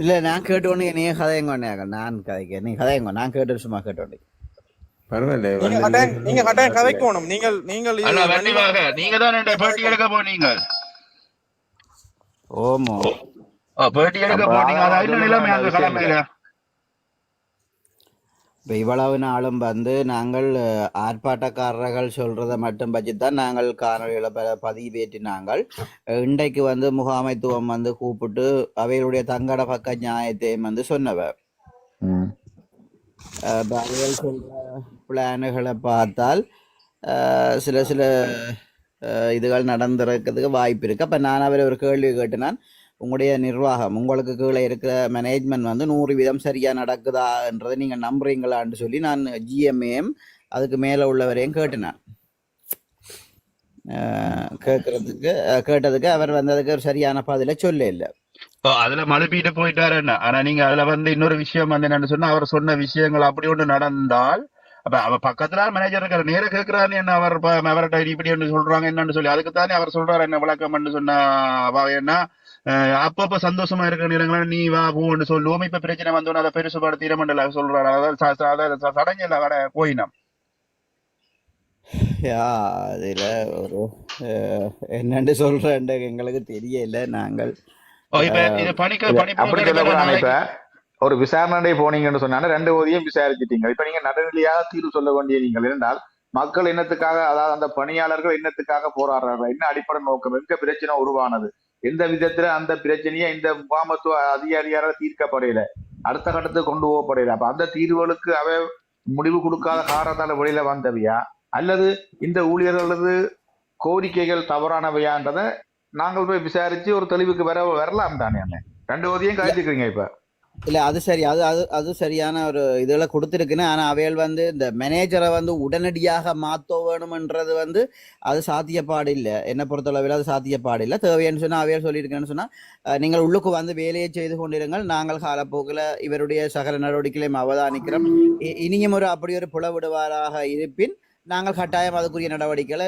இல்ல நான் கேட்டோன்னு நீ கதையங்கொண்டே நான் கதைக்க நீ கதையங்கோ நான் கேட்டு சும்மா கேட்டோண்டி பரவாயில்ல நீங்க கட்டாயம் கதைக்கணும் நீங்கள் நீங்கள் நீங்க தான் என்ற பேட்டி எடுக்க போனீங்க ஓமோ ஓ, பேட்டி எடுக்க அப்ப போனீங்க அது ஆனா என்ன நிலைமை அங்க விஷயம் கிளம்பையில இப்போ இவ்வளவு நாளும் வந்து நாங்கள் ஆர்ப்பாட்டக்காரர்கள் சொல்றதை மட்டும் வச்சு தான் நாங்கள் காணொலிகளை ப பதிவேற்றினாங்கள். இன்றைக்கு வந்து முகாமைத்துவம் வந்து கூப்பிட்டு அவைகளுடைய தங்கட பக்க நியாயத்தையும் வந்து சொன்னவ இப்ப அவைகள் சொல்ற பிளானுகளை பார்த்தால் சில சில இதுகள் நடந்திருக்கிறதுக்கு வாய்ப்பு இருக்கு. அப்ப நான் அவரை ஒரு கேள்வி கேட்டினான் உங்களுடைய நிர்வாகம் உங்களுக்கு கீழே இருக்கிற மேனேஜ்மெண்ட் வந்து நூறு வீதம் சரியா நடக்குதான்றதை நீங்கள் நம்புறீங்களான்னு சொல்லி நான் ஜிஎம்ஏஎம் அதுக்கு மேலே உள்ளவரையும் கேட்டினான். கேட்கறதுக்கு கேட்டதுக்கு அவர் வந்ததுக்கு ஒரு சரியான பதிலை சொல்ல இல்லை. ஓ, அதுல மழுப்பிட்டு போயிட்டாரு என்ன? ஆனா நீங்க அதுல வந்து இன்னொரு விஷயம் வந்து என்னன்னு சொன்னா அவர் சொன்ன விஷயங்கள் அப்படி ஒன்று நடந்தால் அப்ப அவர் பக்கத்துல மேனேஜர் இருக்கிற நேர கேட்கிறாரு என்ன அவர் அவர்கிட்ட இப்படி ஒன்று சொல்றாங்க என்னன்னு சொல்லி. அதுக்கு தானே அவர் சொல்றாரு என்ன விளக்கம் சொன்ன என்ன அப்பப்ப சந்தோஷமா இருக்கிற நேரங்கள நீ வா போன்னு சொல்லுவோம் இப்ப பிரச்சனை வந்தோன்னு அதை பெருசுபடுத்திடமண்டல சொல்றாரு அதாவது சடங்குல வர போயினம் யா அதுல ஒரு என்னன்னு சொல்றேன் எங்களுக்கு தெரியல நாங்கள் ஒரு விசாரணை போனீங்கன்னு சொன்னா ரெண்டு ஓதியும் விசாரிச்சிட்டீங்க இப்ப நீங்க நடுநிலையாக தீர்வு சொல்ல வேண்டிய நீங்கள் இருந்தால் மக்கள் என்னத்துக்காக அதாவது அந்த பணியாளர்கள் என்னத்துக்காக போராடுறார்கள் என்ன அடிப்படை நோக்கம் எங்க பிரச்சனை உருவானது எந்த விதத்துல அந்த பிரச்சனையை இந்த முகாமத்துவ அதிகாரியால தீர்க்கப்படையில. அடுத்த கட்டத்துக்கு கொண்டு போகப்படையில. அப்ப அந்த தீர்வுகளுக்கு அவை முடிவு கொடுக்காத காரணத்தால வெளியில வந்தவையா? அல்லது இந்த ஊழியர்களது கோரிக்கைகள் தவறானவையான்றத நாங்கள் போய் விசாரிச்சு ஒரு தெளிவுக்கு வர வரலாம் தானே அண்ணே? ரெண்டு ஓதியும் காய்ச்சிக்கிறீங்க இப்ப. இல்ல அது சரி. அது அது அது சரியான ஒரு இதுல கொடுத்துருக்குன்னு. ஆனா அவைகள் வந்து இந்த மேனேஜரை வந்து உடனடியாக மாத்த வேணும்ன்றது வந்து அது சாத்தியப்பாடு இல்லை. என்னை பொறுத்தளவில் அது சாத்தியப்பாடு இல்லை. தேவைன்னு சொன்னா அவையல் சொல்லியிருக்கேன்னு சொன்னா நீங்கள் உள்ளுக்கு வந்து வேலையை செய்து கொண்டிருங்கள். நாங்கள் காலப்போக்கில் இவருடைய சகல நடவடிக்கைகளையும் அவதானிக்கிறோம். இனியும் ஒரு அப்படி ஒரு புலவிடுவாராக இருப்பின் நாங்கள் கட்டாயம் அதுக்குரிய நடவடிக்கைகளை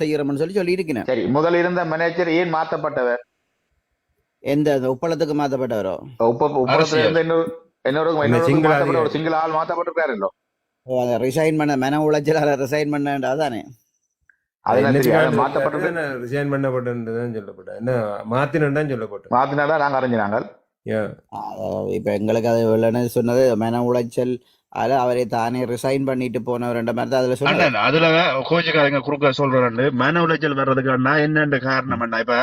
செய்கிறோம்னு சொல்லி சொல்லியிருக்கிறேன். சரி முதல் இருந்த மேனேஜர் ஏன் மாத்தப்பட்டவர்? எந்த உப்பளத்துக்கு இருந்த இன்னொரு சிங்கள ஆள் மாத்தப்பட்டிருக்காருல்லோ ரிசைன் பண்ண மன உளைச்சலால் ரிசைன் பண்ணா தானே ரிசைன் பண்ணப்பட்டதுதான் சொல்லப்பட்டது. என்ன மாத்தினு தான் சொல்லப்பட்டது. மாத்தினாதான் நாங்க அறிஞ்சினாங்க ஏன் அஹ் இப்ப எங்களுக்கு அது இல்லைன்னு சொன்னது மன உளைச்சல் அதில் அவரை தானே ரிசைன் பண்ணிட்டு போனவர்ன்ற மாதிரி தான் அதுல அண்ணன் அதுல கோச்சுக்காரங்க குறுக்க சொல்றேன். மன உளைச்சல் வர்றதுக்கான என்னென்ன காரணம் என்ன இப்ப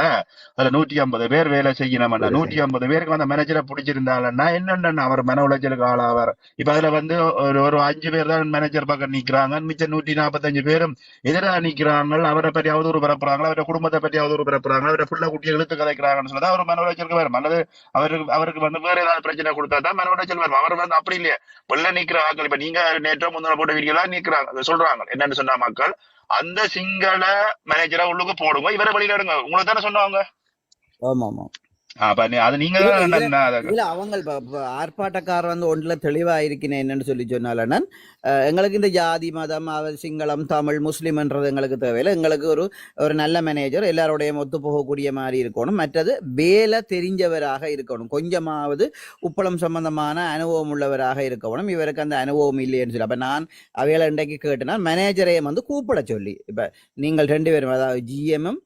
அதுல நூத்தி ஐம்பது பேர் வேலை செய்யணும்னா நூத்தி ஐம்பது பேருக்கு அந்த மேனேஜரை பிடிச்சிருந்தாலன்னா என்னென்ன அவர் மன உளைச்சலுக்கு ஆளாவார். இப்ப அதுல வந்து ஒரு ஒரு அஞ்சு பேர் தான் மேனேஜர் பக்கம் நிக்கிறாங்க. மிச்சம் நூத்தி நாற்பத்தஞ்சு பேரும் எதிராக நிக்கிறாங்க அவரை பற்றி அவதூறு பரப்புறாங்க. அவரை குடும்பத்தை பற்றி அவதூறு பரப்புறாங்க. அவரை புள்ள குட்டியை இழுத்து கதைக்கிறாங்கன்னு சொல்லி அவர் மன உளைச்சலுக்கு வரும். அல்லது அவருக்கு அவருக்கு வந்து வேற ஏதாவது பிரச்சனை கொடுத்தா தான் மன உளைச்சல் வரும். அவர் வந்து அப்படி இல்லையே. வெள்ள நிக்கிற ஆக்கள் இப்ப நீங்க நேற்றோ முந்தின போட்ட வீடியோல நிக்கிறாங்க சொல்றாங்க. என்னன்னு சொன்னா மக்கள் அந்த சிங்கள மேனேஜரா உள்ளுக்கு போடுங்க இவரை வெளியில எடுங்க. உங்களுக்கு தானே சொன்னாங்க? ஆமா ஆமா ஆ, அப்ப நீ- அது நீங்க இல்ல, தான் இல்ல. அண்ணன் அதை- இல்ல அவங்க இப்ப- இப்ப ஆர்ப்பாட்டக்காரர் வந்து ஒன்றுல தெளிவா இருக்கிறேன் என்னன்னு சொல்லி சொன்னாலன்னா எங்களுக்கு இந்த ஜாதி மதம் சிங்களம் தமிழ் முஸ்லிம்ன்றது எங்களுக்கு தேவையில்லை. எங்களுக்கு ஒரு ஒரு நல்ல மேனேஜர் எல்லாரோடையும் ஒத்து போகக்கூடிய மாதிரி இருக்கணும். மற்றது வேலை தெரிஞ்சவராக இருக்கணும். கொஞ்சமாவது உப்பளம் சம்பந்தமான அனுபவம் உள்ளவராக இருக்கணும். இவருக்கு அந்த அனுபவம் இல்லைன்னு சொல்லி. அப்ப நான் அவைகளை இன்றைக்கு கேட்டேன்னா மேனேஜரையும் வந்து கூப்பிட சொல்லி. இப்ப நீங்கள் ரெண்டு பேரும் அதாவது ஜிஎம்எம்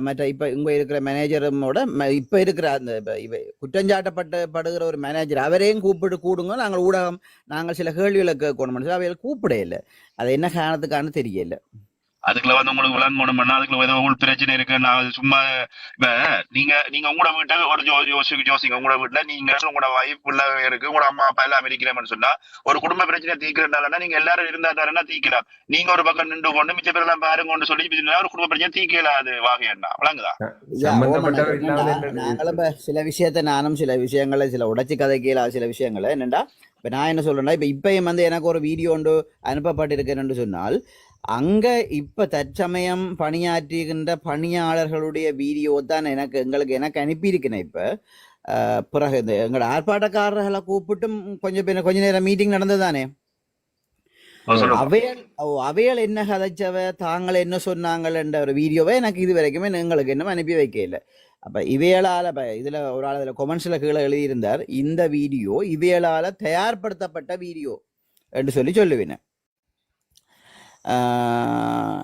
மற்ற இப்போ இங்கே இருக்கிற மேனேஜரோட இப்போ இருக்கிற அந்த இப்ப குற்றஞ்சாட்டப்பட்ட படுகிற ஒரு மேனேஜர் அவரையும் கூப்பிட்டு கூடுங்க நாங்கள் ஊடகம் நாங்கள் சில கேள்விகளை கேட்கணும். சொல்லி அவைகளை கூப்பிட அது என்ன காரணத்துக்கான தெரியல. அதுக்குள்ள வந்து உங்களுக்கு விளங்கணும்னா அதுக்குள்ள ஏதோ உள் பிரச்சனை இருக்கு. நான் அது சும்மா இப்ப நீங்க நீங்க உங்களோட வீட்டை ஒரு ஜோ யோசி யோசிங்க. உங்களோட வீட்டுல நீங்க உங்களோட வைஃப் பிள்ளை இருக்கு. உங்களோட அம்மா அப்பா எல்லாம் இருக்கிறேன்னு சொன்னா ஒரு குடும்ப பிரச்சனை தீக்கிறனாலன்னா நீங்க எல்லாரும் இருந்தா தானே தீக்கலாம் நீங்க ஒரு பக்கம் நின்று கொண்டு மிச்ச பேர் எல்லாம் பாருங்கன்னு சொல்லி ஒரு குடும்ப பிரச்சனை தீக்கலாது வாகையண்ணா. விளங்குதா? நாங்களும் சில விஷயத்த நானும் சில விஷயங்களை சில உடைச்சு கதைக்கல சில விஷயங்களை என்னண்டா? இப்ப நான் என்ன சொல்றேன்னா இப்ப இப்பயும் வந்து எனக்கு ஒரு வீடியோ ஒன்று அனுப்பப்பட்டிருக்கிறேன்னு சொன்னால் அங்க இப்ப தற்சமயம் பணியாற்றுகின்ற பணியாளர்களுடைய வீடியோ தான் எனக்கு எங்களுக்கு எனக்கு அனுப்பியிருக்கிறேன் இப்ப. பிறகு இந்த எங்களோட ஆர்ப்பாட்டக்காரர்களை கூப்பிட்டும் கொஞ்சம் பேர் கொஞ்ச நேரம் மீட்டிங் நடந்ததானே சொல்லுங்க அவையல் ஓ, அவையல் என்ன கதைச்சவ தாங்கள் என்ன சொன்னாங்கன்ற ஒரு வீடியோவை எனக்கு இது வரைக்குமே எங்களுக்கு என்ன அனுப்பி வைக்கல அப்ப இவையலால இப்ப இதுல ஒரு ஆள் இதுல கொமெண்ட்ஸ்ல கீழே எழுதியிருந்தார் இந்த வீடியோ இவையலால தயார்படுத்தப்பட்ட வீடியோ என்று சொல்லி சொல்லுவேன்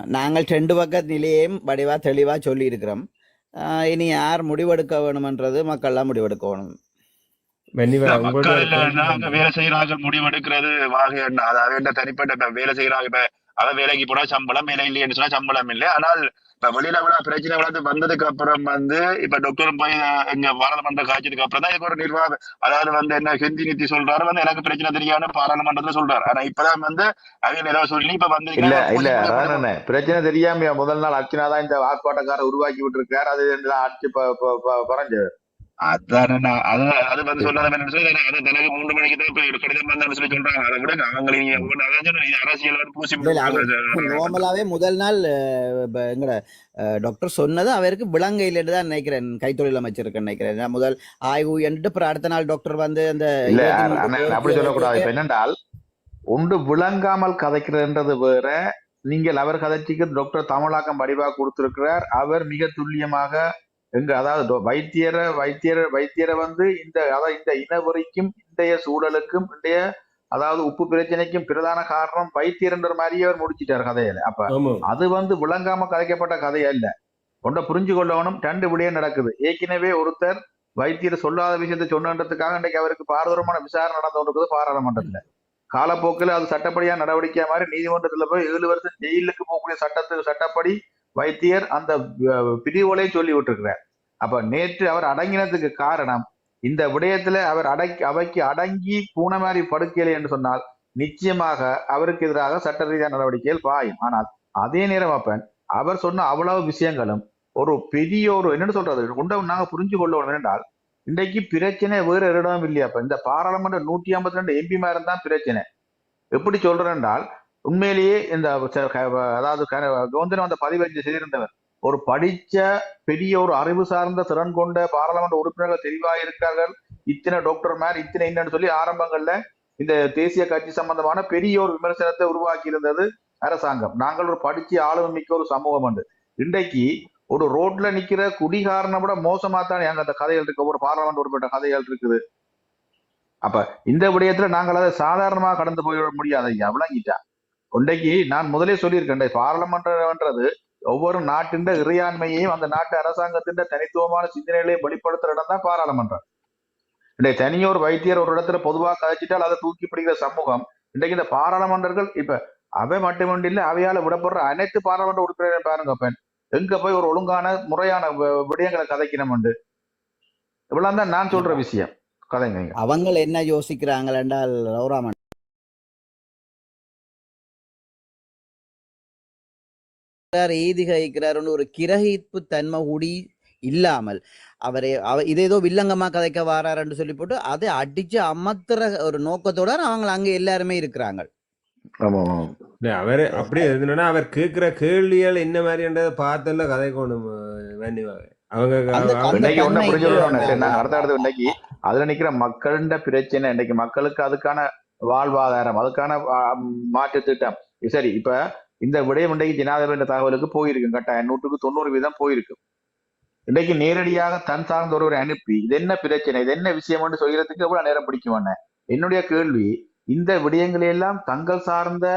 நாங்கள் ரெண்டு பக்க நிலையையும் வடிவா தெளிவா சொல்லி இருக்கிறோம் இனி யார் முடிவெடுக்க வேணுமன்றது மக்கள்லாம் முடிவெடுக்க வேணும் வேலை செய்யறாங்க முடிவெடுக்கிறது வாக என்ன அது அவன் தனிப்பட்ட வேலை செய்யறாங்க இப்ப அவன் வேலைக்கு போனா சம்பளம் வேலை இல்லைன்னு சொன்னா சம்பளம் இல்லை. ஆனால் இப்ப வெளியில இவ்வளவு பிரச்சனை வளர்ந்து வந்ததுக்கு அப்புறம் வந்து இப்ப டாக்டர் போய் எங்க பாராளுமன்ற காய்ச்சதுக்கு அப்புறம் தான் இதுக்கு ஒரு நிர்வாகம் அதாவது வந்து என்ன ஹிந்தி நித்தி சொல்றாரு வந்து எனக்கு பிரச்சனை தெரியாம பாராளுமன்றத்துல சொல்றாரு. ஆனா இப்பதான் வந்து அவங்க ஏதாவது சொல்லி இப்ப வந்து இல்ல இல்ல அதான் பிரச்சனை தெரியாம முதல் நாள் அர்ச்சனா தான் இந்த ஆர்ப்பாட்டக்கார உருவாக்கி விட்டுருக்காரு அது ப- பறஞ்சு அதான் அது அது வந்து சொன்னது என்ன சொல்லி அது தனக்கு மூன்று மணிக்கு தான் இப்ப கடிதம் வந்தான்னு சொல்லி சொல்றாங்க. அதை விட அவங்களை அதான் சொன்னேன், இது அரசியல் வந்து பூசி இல்ல, இல்ல, அது போடுறது. நார்மலாவே முதல் நாள் எங்கட டாக்டர் சொன்னது அவருக்கு விலங்கை இல்லைன்னு தான் நினைக்கிறேன் கைத்தொழில் அமைச்சிருக்கேன் நினைக்கிறேன். நான் முதல் ஆய்வு என்று அப்புறம் அடுத்த நாள் டாக்டர் வந்து அந்த அப்படி சொல்லக்கூடாது. என்னென்றால் ஒன்று விளங்காமல் கதைக்கிறதுன்றது வேற நீங்கள் அவர் கதைச்சிக்கு டாக்டர் தமிழாக்கம் வடிவா கொடுத்திருக்கிறார். அவர் மிக துல்லியமாக எங்க அதாவது வைத்தியரை வைத்தியர் வைத்தியரை வந்து இந்த அதாவது இந்த இனவெறிக்கும் இன்றைய சூழலுக்கும் இன்றைய அதாவது உப்பு பிரச்சனைக்கும் பிரதான காரணம் வைத்தியர்ன்ற மாதிரியே அவர் முடிச்சிட்டார் கதையில. அப்ப அது வந்து விளங்காம கதைக்கப்பட்ட கதை அல்ல ஒன்றை புரிஞ்சு கொள்ளவனும் ரெண்டு விடயம் நடக்குது. ஏற்கனவே ஒருத்தர் வைத்தியர் சொல்லாத விஷயத்தை சொன்னதுக்காக இன்றைக்கு அவருக்கு பாரதூரமான விசாரணை நடந்து கொண்டிருக்குது பாராளுமன்றத்துல. காலப்போக்கில் அது சட்டப்படியா நடவடிக்கை மாதிரி நீதிமன்றத்துல போய் ஏழு வருஷம் ஜெயிலுக்கு போகக்கூடிய சட்டத்துக்கு சட்டப்படி வைத்தியர் அந்த அஹ், பிரிவுகளை சொல்லி விட்டுருக்கிறார் அப்ப நேற்று அவர் அடங்கினதுக்கு காரணம் இந்த விடயத்துல அவர் அடக்கி அவைக்கு அடங்கி பூனை மாதிரி படுக்கையில என்று சொன்னால் நிச்சயமாக அவருக்கு எதிராக சட்ட ரீதியான நடவடிக்கைகள் பாயும். ஆனால் அதே நேரம் அப்பன் அவர் சொன்ன அவ்வளவு விஷயங்களும் ஒரு பெரிய ஒரு என்னன்னு சொல்றது உண்டை நாங்க புரிஞ்சு கொள்ளணும் என்றால் இன்றைக்கு பிரச்சனை வேறு ஒரு இடம் இல்லையா இந்த பாராளுமன்ற நூற்றி ஐம்பத்தி ரெண்டு எம்பிமாரும் தான் பிரச்சனை. எப்படி சொல்றேன் என்றால் உண்மையிலேயே இந்த க- அதாவது க- கவுந்தன் அந்த பதிவஞ்சு செய்திருந்தவர். ஒரு படிச்ச பெரிய ஒரு அறிவு சார்ந்த திறன் கொண்ட பாராளுமன்ற உறுப்பினர்கள் தெளிவாக இருக்கிறார்கள். இத்தனை டாக்டர் மேர் இத்தனை என்னன்னு சொல்லி ஆரம்பங்கள்ல இந்த தேசிய கட்சி சம்பந்தமான பெரிய ஒரு விமர்சனத்தை உருவாக்கி இருந்தது அரசாங்கம். நாங்கள் ஒரு படிச்சு ஆளுமை மிக்க ஒரு சமூகம் உண்டு இன்றைக்கு ஒரு ரோட்ல நிக்கிற குடிகாரனை விட மோசமா தான் எங்க அந்த கதைகள் இருக்கு. ஒரு பாராளுமன்ற உறுப்பினர் கதைகள் இருக்குது. அப்ப இந்த விடயத்துல நாங்கள் அதை சாதாரணமாக கடந்து போய் முடியாது. ஐயா விளங்கிட்டா. இன்றைக்கு நான் முதலே சொல்லியிருக்கேன் பாராளுமன்றம்ன்றது ஒவ்வொரு நாட்டின் இறையாண்மையையும் அந்த நாட்டு அரசாங்கத்தின் தனித்துவமான சிந்தனைகளை வெளிப்படுத்துற இடம் தான் பாராளுமன்றம். இன்றைக்கு தனியொரு வைத்தியர் ஒரு இடத்துல பொதுவாக கதைச்சிட்டால் அதை தூக்கி பிடிக்கிற சமூகம் இன்றைக்கு இந்த பாராளுமன்றங்கள் இப்ப அவை மட்டுமின்றி இல்ல அவையால விடப்படுற அனைத்து பாராளுமன்ற உறுப்பினரையும் பாருங்க பெண் எங்க போய் ஒரு ஒழுங்கான முறையான விடயங்களை கதைக்கணும் இவ்வளவு தான் நான் சொல்ற விஷயம். கதைங்க. அவங்க என்ன யோசிக்கிறாங்கள் என்றால் ரவுராமன் எய்தி கழிக்கிறாருன்னு ஒரு கிரகிப்பு தன்மை கூடி இல்லாமல் அவரை அவ இதேதோ வில்லங்கமா கதைக்க வாராருன்னு சொல்லி போட்டு அதை அடிச்சு அமர்த்துற ஒரு நோக்கத்தோட அவங்க அங்க எல்லாருமே இருக்கிறாங்க. அவரு அப்படியே இருந்தோன்னா அவர் கேட்கிற கேள்விகள் என்ன மாதிரின்றதை பார்த்தல கதைக்கணும் மன்னிவா அவங்க அதுல நிக்கிற மக்களின் பிரச்சனை இன்னைக்கு மக்களுக்கு அதுக்கான வாழ்வாதாரம் அதுக்கான மாற்று திட்டம். சரி இப்ப இந்த விடயம் இன்றைக்கு ஜனாதிபதி தகவலுக்கு போயிருக்கு. கட்டாயம் நூற்றுக்கு தொண்ணூறு வீதம் போயிருக்கு. இன்றைக்கு நேரடியாக தன் சார்ந்த ஒருவரை அனுப்பி இது என்ன பிரச்சனை இது என்ன விஷயம்னு சொல்கிறதுக்கு எவ்வளவு நேரம் பிடிக்கும் என்னுடைய கேள்வி இந்த விடயங்களை எல்லாம் தங்கள் சார்ந்த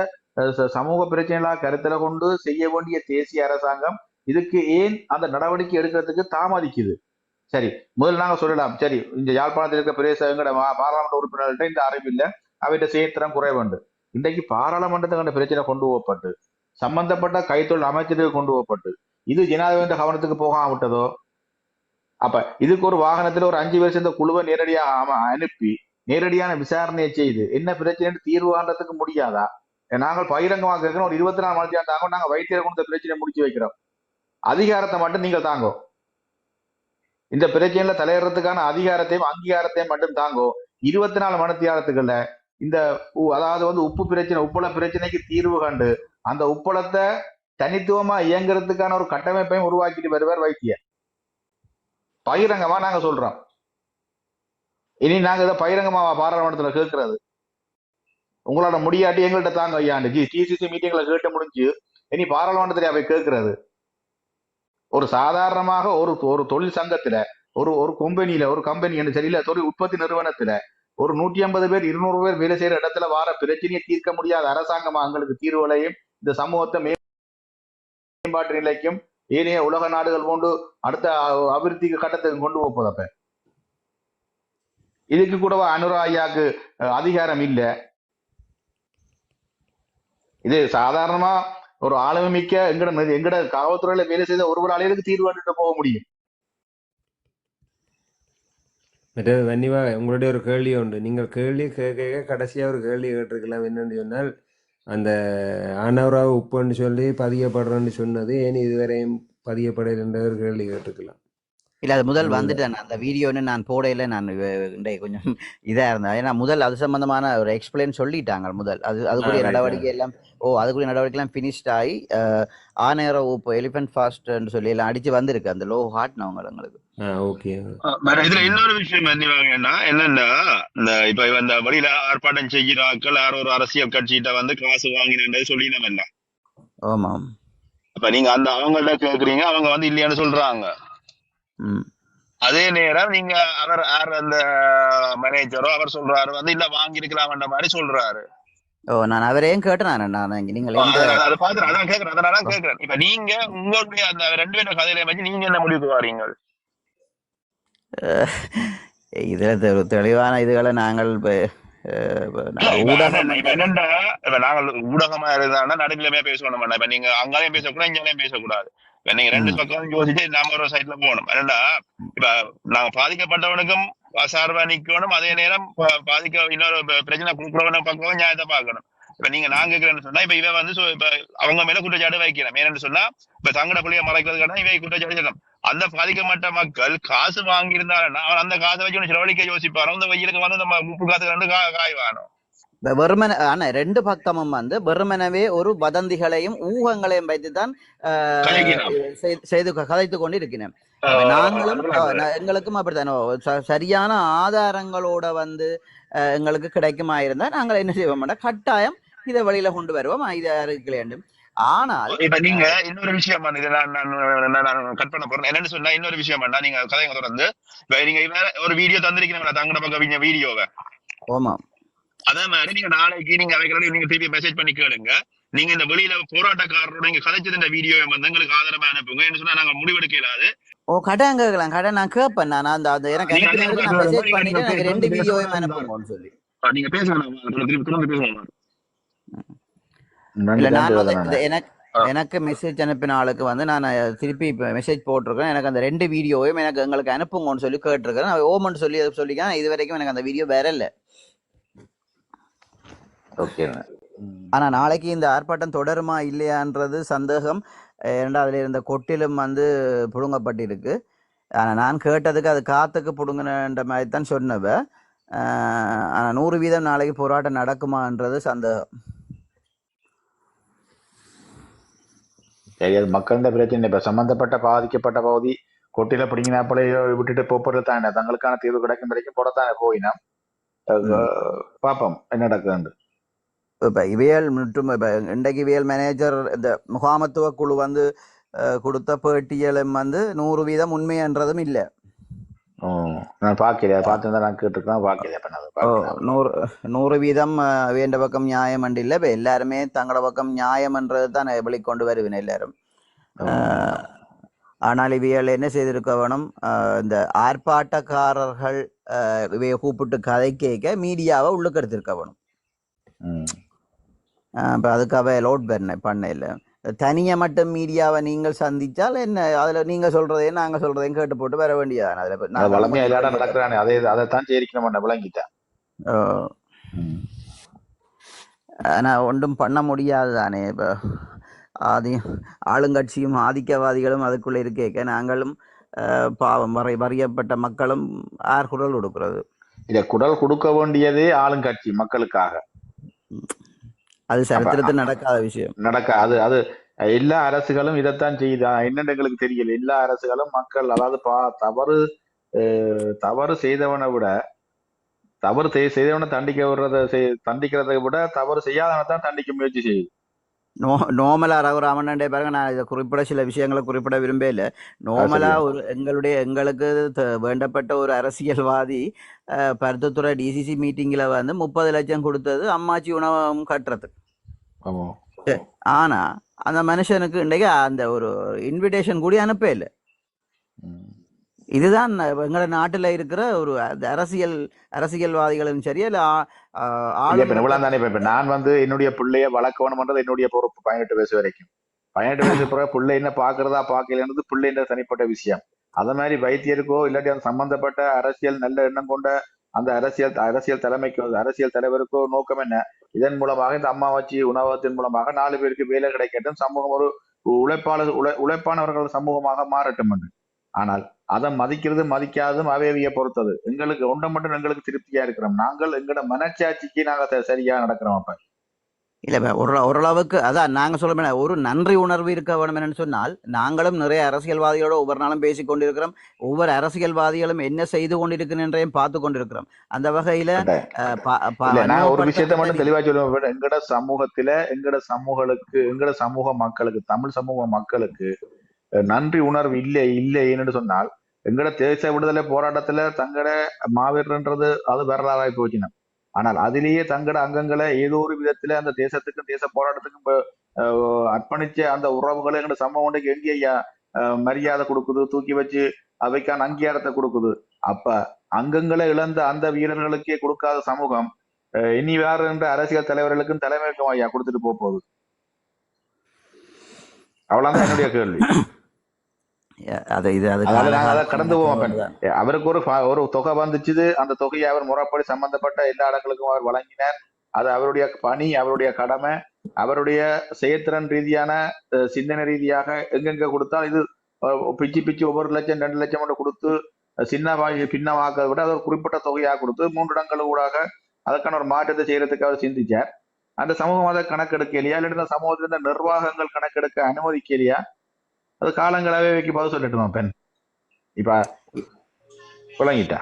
ச- சமூக பிரச்சனைகளாக கருத்துல கொண்டு செய்ய வேண்டிய தேசிய அரசாங்கம் இதுக்கு ஏன் அந்த நடவடிக்கை எடுக்கிறதுக்கு தாமதிக்குது? சரி முதல்ல நாங்க சொல்லலாம். சரி இந்த யாழ்ப்பாணத்தில் இருக்க பிரதேச எங்கட பாராளுமன்ற உறுப்பினர்கள்ட்ட இந்த அறிவு இல்ல அவர்கிட்ட செயற்திறம் குறைவுண்டு இன்றைக்கு பாராளுமன்றத்துக்கான பிரச்சனை கொண்டு போகப்பட்டு சம்பந்தப்பட்ட கைத்தொழில் அமைச்சருக்கு கொண்டு போகப்பட்டு இது ஜனாதிபதி கவனத்துக்கு போகாம விட்டதோ? அப்ப இதுக்கு ஒரு வாகனத்துல ஒரு அஞ்சு பேர் சேர்ந்த குழுவை நேரடியாக அனுப்பி நேரடியான விசாரணையை செய்து என்ன பிரச்சனை தீர்வு காண்றதுக்கு முடியாதா? நாங்கள் பகிரங்கமாக இருக்கிறோம் ஒரு இருபத்தி நாலு மணி தாங்க நாங்க வைத்தியர் கொண்டு இந்த முடிச்சு வைக்கிறோம். அதிகாரத்தை மட்டும் நீங்கள் தாங்கோ. இந்த பிரச்சனையில தலையிடுறதுக்கான அதிகாரத்தையும் அங்கீகாரத்தையும் மட்டும் தாங்கோ. இருபத்தி நாலு மணி நேரத்துக்குள்ள இந்த அதாவது வந்து உப்பு பிரச்சனை உப்புல பிரச்சனைக்கு தீர்வு கண்டு அந்த உப்பளத்தை தனித்துவமா இயங்குறதுக்கான ஒரு கட்டமைப்பையும் உருவாக்கிட்டு வருவார் வைத்தியர். பகிரங்கமா நாங்க சொல்றோம். இனி நாங்க இதை பகிரங்கமா பாராளுமன்றத்துல கேட்கறது. உங்களோட முடியாட்டி எங்கள்கிட்ட தாங்க ஐயாண்டு ஜி டிசிசி மீட்டிங்ல கேட்டு முடிஞ்சு இனி பாராளுமன்றத்துல அவை கேட்கறது. ஒரு சாதாரணமாக ஒரு ஒரு தொழில் சங்கத்துல ஒரு ஒரு கம்பெனியில ஒரு கம்பெனி என்று சரியில்ல தொழில் உற்பத்தி நிறுவனத்துல ஒரு நூற்றி ஐம்பது பேர் இருநூறு பேர் வேலை செய்யற இடத்துல வார பிரச்சனையை தீர்க்க முடியாத அரசாங்கமா எங்களுக்கு தீர்வுகளையும் இந்த சமூகத்தை மேம்பாட்டு நிலைக்கும் ஏனைய உலக நாடுகள் கொண்டு அடுத்த அபிவிருத்தி கட்டத்துக்கு கொண்டு போப்பதப்ப இதுக்கு கூட அனுரா ஐயாக்கு அதிகாரம் இல்ல. இது சாதாரணமா ஒரு ஆளுமை மிக்க எங்கட எங்கட காவல்துறையில வேலை செய்த ஒரு அலைகளுக்கு தீர்வு போக முடியும். வன்னிவா உங்களுடைய ஒரு கேள்வி உண்டு. நீங்கள் கேள்வி கேட்க கேட்க கடைசியாக ஒரு கேள்வி கேட்டிருக்கலாம். என்னன்னு சொன்னால் அந்த ஆனவராவை உப்புன்னு சொல்லி பதியப்படுறேன்னு சொன்னது ஏன் இதுவரையும் பதியப்படலை என்ற ஒரு கேள்வி கேட்டிருக்கலாம். இல்ல அது முதல் வந்துட்டேன் அந்த வீடியோன்னு நான் போடையில நான் கொஞ்சம் இதா இருந்தேன். ஏன்னா முதல் அது சம்பந்தமான ஒரு எக்ஸ்பிளைன் சொல்லிட்டாங்க முதல். அது அதுக்குரிய நடவடிக்கை எல்லாம் ஓ அதுக்குரிய நடவடிக்கை எல்லாம் ஃபினிஷ்ட் ஆகி ஆனேரோ இப்போ எலிஃபென்ட் ஃபாஸ்ட்னு சொல்லி எல்லாம் அடிச்சு வந்திருக்கு. அந்த லோ ஹார்ட்னவங்க எங்களுக்கு. ஆ ஓகே வேற இதுல இன்னொரு விஷயம் என்னவாங்கன்னா என்னன்னா இந்த இப்ப இந்த வெளியில ஆர்ப்பாட்டம் செய்கிற ஆட்கள் யாரோ ஒரு அரசியல் கட்சிகிட்ட வந்து காசு வாங்கினது சொல்லினோம் இல்ல ஆமாம். அப்ப நீங்க அந்த அவங்கள்ட்ட கேக்குறீங்க அவங்க வந்து இல்லையான்னு சொல்றாங்க. அதே நேரம் நீங்க அவர் யார் அந்த மேனேஜரோ அவர் சொல்றாரு வந்து இல்ல வாங்கியிருக்கலாம்ன்ற மாதிரி சொல்றாரு. ஓ நான் அவரையும் கேட்டேன் நான் எந்த அத- பாத்துறேன் அதான் கேக்குறேன் அதனால தான் கேக்குறேன். இப்ப நீங்க உங்களுடைய அந்த ரெண்டு பேரும் கதையில வச்சு நீங்க என்ன முடிவுக்கு வாரீங்க இதுல தெளிவான இதுகளை நாங்கள் என்னண்டா இப்ப நாங்கள் ஊடகமா இருந்தாங்கன்னா நடுநிலைமையா பேசணும் இப்ப நீங்க அங்காலையும் பேசக்கூடாது இங்காலையும் பேசக்கூடாது. நீங்க ரெண்டு பக்கம் யோசிச்சு நாம ஒரு சைட்ல போகணும். இப்ப நாங்க பாதிக்கப்பட்டவனுக்கும் சார்பா நிக்கணும். அதே நேரம் பாதிக்க இன்னொரு பிரச்சனை கொடுக்குறவனும் பக்கம் நியாயத்தை பார்க்கணும். இப்ப நீங்க நான் கேட்கிறேன்னு சொன்னா இப்ப இவன் வந்து இப்ப அவங்க மேல குற்றச்சாட்டு வைக்கிறேன் ஏன்னு சொன்னா இப்ப தங்கட புள்ளிய மறைக்கிறதுக்கான இவை குற்றச்சாட்டு அந்த பாதிக்கப்பட்ட மக்கள் காசு வாங்கியிருந்தாருன்னா அவன் அந்த காசை வச்சு செலவழிக்க யோசிப்பாரு இந்த வெயிலுக்கு வந்து நம்ம உப்பு காத்துக்கு ரெண்டு கா காய்வானோ இப்ப வெறுமன ஆனா ரெண்டு பக்கமும் வந்து வெறுமனவே ஒரு வதந்திகளையும் ஊகங்களையும் வைத்துதான் செய்து கதைத்து கொண்டு இருக்கிறேன் நாங்களும் எங்களுக்கும் அப்படித்தானே. சரியான ஆதாரங்களோட வந்து எங்களுக்கு கிடைக்குமா இருந்தா நாங்கள் என்ன செய்வோம்னா கட்டாயம் இதை வெளியில கொண்டு வருவோம் இது இருக்கலேண்டும் ஆனால் இப்ப நீங்க இன்னொரு விஷயம். இதை நான் நான் கட் பண்ண போறேன். என்னன்னு சொன்னா இன்னொரு விஷயம் பண்ணா நீங்க கதைங்க தொடர்ந்து நீங்க ஒரு வீடியோ தந்திருக்கீங்களா தங்கட பக்கம் வீடியோவை? ஓமாம் அதே மாதிரி நீங்க நாளைக்கு நீங்க அவைகளை நீங்க திருப்பி மெசேஜ் பண்ணி கேளுங்க நீங்க இந்த வெளியில போராட்டக்காரரோட நீங்க கதைச்சது இந்த வீடியோ வந்து எங்களுக்கு ஆதரவா அனுப்புங்க என்ன சொன்னா நாங்க முடிவெடுக்க இயலாது ஓ கடன் கேட்கலாம் கடன் நான் கேட்பேன் நான் அந்த எனக்கு அதே மாதிரி மெசேஜ் பண்ணிட்டு எனக்கு ரெண்டு வீடியோவையும் அனுப்புங்கன்னு சொல்லி நீங்க பேசலாம் திருப்பி தொடர்ந்து பேசலாம் இல்ல நான் எனக்கு. எனக்கு மெசேஜ் அனுப்பின ஆளுக்கு வந்து நான் திருப்பி இப்போ மெசேஜ் போட்டிருக்கேன் எனக்கு அந்த ரெண்டு வீடியோவையும் எனக்கு எங்களுக்கு அனுப்புங்கன்னு சொல்லி கேட்டிருக்கேன் நான் ஓமன் சொல்லி சொல்லிக்கேன் இது வரைக்கும் எனக்கு அந்த வீடியோ வரல ஓகே ஆனா நாளைக்கு இந்த ஆர்ப்பாட்டம் தொடருமா இல்லையான்றது சந்தேகம். இரண்டாவதுல இருந்த கொட்டிலும் வந்து புடுங்கப்பட்டிருக்கு ஆனா நான் கேட்டதுக்கு அது காத்துக்கு புடுங்கின மாதிரி தான் சொன்னவ. ஆனா நூறு வீதம் நாளைக்கு போராட்டம் நடக்குமான்றது சந்தேகம். சரி அது மக்களின் பிரச்சனை. இப்ப சம்பந்தப்பட்ட பாதிக்கப்பட்ட பகுதி கொட்டில பிடிங்கினாப்பளே விட்டுட்டு போறது தானே. தங்களுக்கான தீர்வு கிடைக்கும் வரைக்கும் போடத்தானே போயினா. பாப்போம் என்ன நடக்குதுன்னு இப்போ இவியல் மற்றும் இப்போ இன்றைக்கு இவியல் மேனேஜர் இந்த முகாமத்துவ குழு வந்து கொடுத்த பேட்டியலும் வந்து நூறு வீதம் உண்மைன்றதும் இல்லை ஓ, நான் பாக்கல பார்த்துருந்தா நான் கேட்டிருக்கேன் பார்க்கிறேன் நூறு நூறு வீதம் வேண்ட பக்கம் நியாயம் அண்டு இல்லை இப்போ எல்லாருமே தங்களோட பக்கம் நியாயம்ன்றது தான் வெளிக்கொண்டு வருவேன் எல்லாரும் ஆனால் இவியல் என்ன செய்திருக்க வேணும் இந்த ஆர்ப்பாட்டக்காரர்கள் இவைய கூப்பிட்டு கதை கேட்க மீடியாவை உள்ளுக்கு எடுத்திருக்க வேணும். இப்போ அதுக்காக லோட் பண்ண பண்ணல தனியாக மட்டும் மீடியாவை நீங்கள் சந்திச்சால் என்ன? அதில் நீங்கள் சொல்கிறதையும் நாங்கள் சொல்கிறதையும் கேட்டு போட்டு வர வேண்டியதான். அதில் அது நாங்கள் வளமையா மட்டும் எல்லா இடம் நடக்கிறானே. அதே அதைத்தான் சேரிக்கணும் விளங்கிட்டேன். அஹ், ம். ஆனா ஒன்றும் பண்ண முடியாது தானே இப்போ ஆதி ஆளுங்கட்சியும் ஆதிக்கவாதிகளும் அதுக்குள்ளே இருக்கேக்க நாங்களும் பாவம் வரை வறியப்பட்ட மக்களும் ஆர் குரல் கொடுக்கிறது. இத குடல் கொடுக்க வேண்டியதே ஆளுங்கட்சி மக்களுக்காக. அது சரித்திரத்தில் நடக்காத விஷயம். நடக்க அது அது எல்லா அரசுகளும் இதைத்தான் செய்யுது என்னன்னு எங்களுக்கு தெரியல. எல்லா அரசுகளும் மக்கள் அதாவது பா தவறு தவறு செய்தவனை விட தவறு செய்- செய்தவனை தண்டிக்க விடுறத செய்- தண்டிக்கிறதை விட தவறு செய்யாதவனை தான் தண்டிக்க முயற்சி செய்யுது. நோ நோமலா ரகுராமண்ணே பாருங்க. நான் இதை குறிப்பிட சில விஷயங்களை குறிப்பிட விரும்பல நோமலா சொல்லுங்க. ஒரு எங்களுடைய எங்களுக்கு வேண்டப்பட்ட ஒரு அரசியல்வாதி பருத்தித்துறை டிசிசி மீட்டிங்கில் வந்து முப்பது லட்சம் கொடுத்தது அம்மாச்சி உணவகம் கட்டுறதுக்கு. ஆமா. ஆனா அந்த மனுஷனுக்கு இன்றைக்கு அந்த ஒரு இன்விடேஷன் கூட அனுப்ப இல்லை ம். இதுதான் எங்களோட நாட்டில் இருக்கிற ஒரு அரசியல் அரசியல்வாதிகளும் சரி இல்ல தானே இப்ப நான் வந்து என்னுடைய பிள்ளைய வளர்க்கணும்ன்றது என்னுடைய பொறுப்பு பதினெட்டு வயசு வரைக்கும். பதினெட்டு வயசு பிறகு பிள்ளை என்ன பாக்குறதா பாக்கலன்றது பிள்ளைன்ற தனிப்பட்ட விஷயம். அத மாதிரி வைத்தியருக்கோ இல்லாட்டி அந்த சம்பந்தப்பட்ட அரசியல் நல்ல எண்ணம் கொண்ட அந்த அரசியல் அரசியல் தலைமைக்கோ அரசியல் தலைவருக்கோ நோக்கம் என்ன? இதன் மூலமாக இந்த அம்மாவாச்சி உணவகத்தின் மூலமாக நாலு பேருக்கு வேலை கிடைக்கட்டும் சமூகம் ஒரு உழைப்பாளர் உழை உழைப்பானவர்கள் சமூகமாக மாறட்டும் என்று ஆனால் அதை மதிக்கிறது மதிக்காததும் அவைவிய பொறுத்தது. எங்களுக்கு ஒன்றை மட்டும் எங்களுக்கு திருப்தியா இருக்கிறோம். நாங்கள் எங்களோட மனச்சாட்சிக்கு நாங்க ச- சரியா நடக்கிறோம் அப்ப. இல்ல ஒரு ஓரளவுக்கு அதான் நாங்க சொல்ல ஒரு நன்றி உணர்வு இருக்க வேணும் என்னன்னு சொன்னால் நாங்களும் நிறைய அரசியல்வாதிகளோட ஒவ்வொரு நாளும் பேசிக் கொண்டிருக்கிறோம். ஒவ்வொரு அரசியல்வாதிகளும் என்ன செய்து கொண்டிருக்கிறேன் பார்த்து கொண்டிருக்கிறோம். அந்த வகையில ஒரு விஷயத்த மட்டும். தெளிவா சொல்லுவேன். எங்கட சமூகத்துல எங்கட சமூகங்களுக்கு எங்கட சமூக மக்களுக்கு தமிழ் சமூக மக்களுக்கு நன்றி உணர்வு இல்லை இல்லை என்று சொன்னால் எங்கட தேசிய விடுதலை போராட்டத்துல தங்கட மாவீரன்றது அது வரலாறாய் போச்சுன ஆனால் அதிலேயே தங்கட அங்கங்களை ஏதோ ஒரு விதத்துல அந்த தேசத்துக்கும் தேச போராட்டத்துக்கும் அர்ப்பணிச்ச அந்த உறவுகளை எங்கட சம்பவம் இன்றைக்கு எங்கே ஐயா அஹ், மரியாதை கொடுக்குது தூக்கி வச்சு அவைக்கான அங்கீகாரத்தை கொடுக்குது. அப்ப அங்கங்களை இழந்த அந்த வீரர்களுக்கே கொடுக்காத சமூகம் இனி வேற என்ற அரசியல் தலைவர்களுக்கும் தலைமைக்கும் ஐயா கொடுத்துட்டு போக போகுது. அவ்வளவுதான் என்னுடைய கேள்வி. அது இது அது கடந்து அவருக்கு ஒரு ஒரு தொகை வந்துச்சுது. அந்த தொகையை அவர் முறைப்படி சம்பந்தப்பட்ட எல்லா இடங்களுக்கும் அவர் வழங்கினார். அது அவருடைய பணி அவருடைய கடமை அவருடைய செயற்திறன் ரீதியான சிந்தனை ரீதியாக எங்கெங்க கொடுத்தால் இது பிச்சு பிச்சு ஒவ்வொரு லட்சம் ரெண்டு லட்சம் மட்டும் கொடுத்து அஹ், சின்ன வாங்கி பின்னமாக்கிறத விட அது ஒரு குறிப்பிட்ட தொகையாக கொடுத்து மூன்று இடங்கள் ஊடாக அதற்கான ஒரு மாற்றத்தை செய்யறதுக்கு அவர் சிந்திச்சார். அந்த சமூகம் அதை கணக்கெடுக்கலையா இல்லாட்டி இந்த சமூகத்துல இருந்த நிர்வாகங்கள் கணக்கெடுக்க அனுமதிக்கலையா அது காலங்களாவே வைக்க பதில் சொல்லட்டுமா பெண். இப்ப விளங்கிட்டா